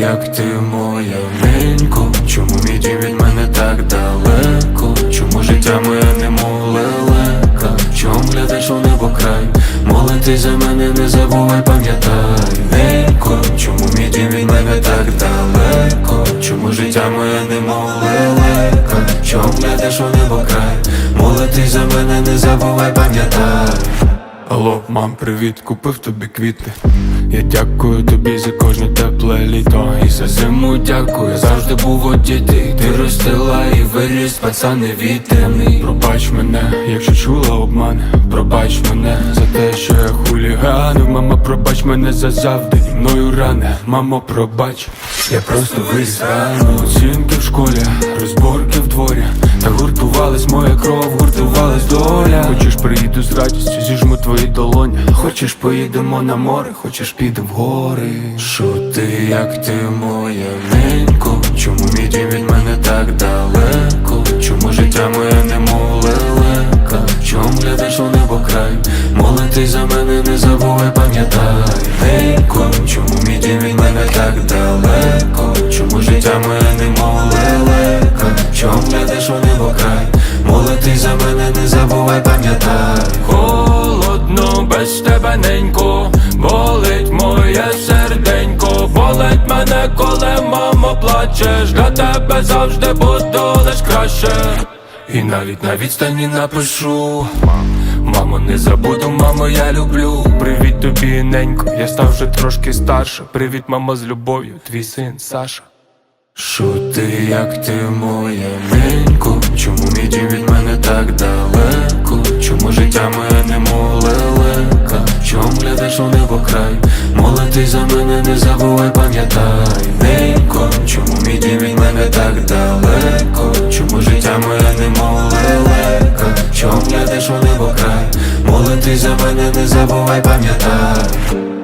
як ти моя ненько? Чому мій від мене так далеко? Чому життя моє немов лелека? Чом глядиш у небо край? Молитись за мене, не забувай, пам'ятай Ненько, чому мій дім від мене так далеко? Чому життя моє немов лелека? Чом глядиш у небо край? Молитись за мене, не забувай, пам'ятай Алло, мам, привіт, купив тобі квіти. Я дякую тобі за кожне тепле літо. І за зиму дякую, завжди був у діти. Ти ростила і виріс, пацан невітряний. Пробач мене, якщо чула обман. Пробач мене за те, що я хуліганив. Мама, пробач мене за завдані мною рани. Мамо, пробач, я просто виріс. Оцінки в школі, розборки в дворі. Та гуртувалась моя кров, гуртувалась доля. Хочеш приїду з радістю, зіжму твої долоні. Хочеш поїдемо на море, хочеш підемо в гори. Що ти, як ти моя ненько? Чому мій дім від мене так далеко? Чому життя моє немов лелека? Чом глядиш у небо край? Молитись за мене, не забувай, пам'ятай Ненько, чому мій без болить моє серденько, болить мене, коли мамо плачеш, для тебе завжди буду лиш краще. І навіть на відстані напишу Мамо, не забуду, мамо, я люблю Привіт тобі, ненько, я став вже трошки старше Привіт, мамо, з любов'ю, твій син Саша що ти, як ти моя ненько? Чому мій дім від мене так далеко? Чому життя моє у небо край? Молитись за мене, не забувай, пам'ятай Ненько, чому мій дім від мене так далеко? Чому життя моє немов лелека? чому глядиш у небо край? Молитись за мене, не забувай, пам'ятай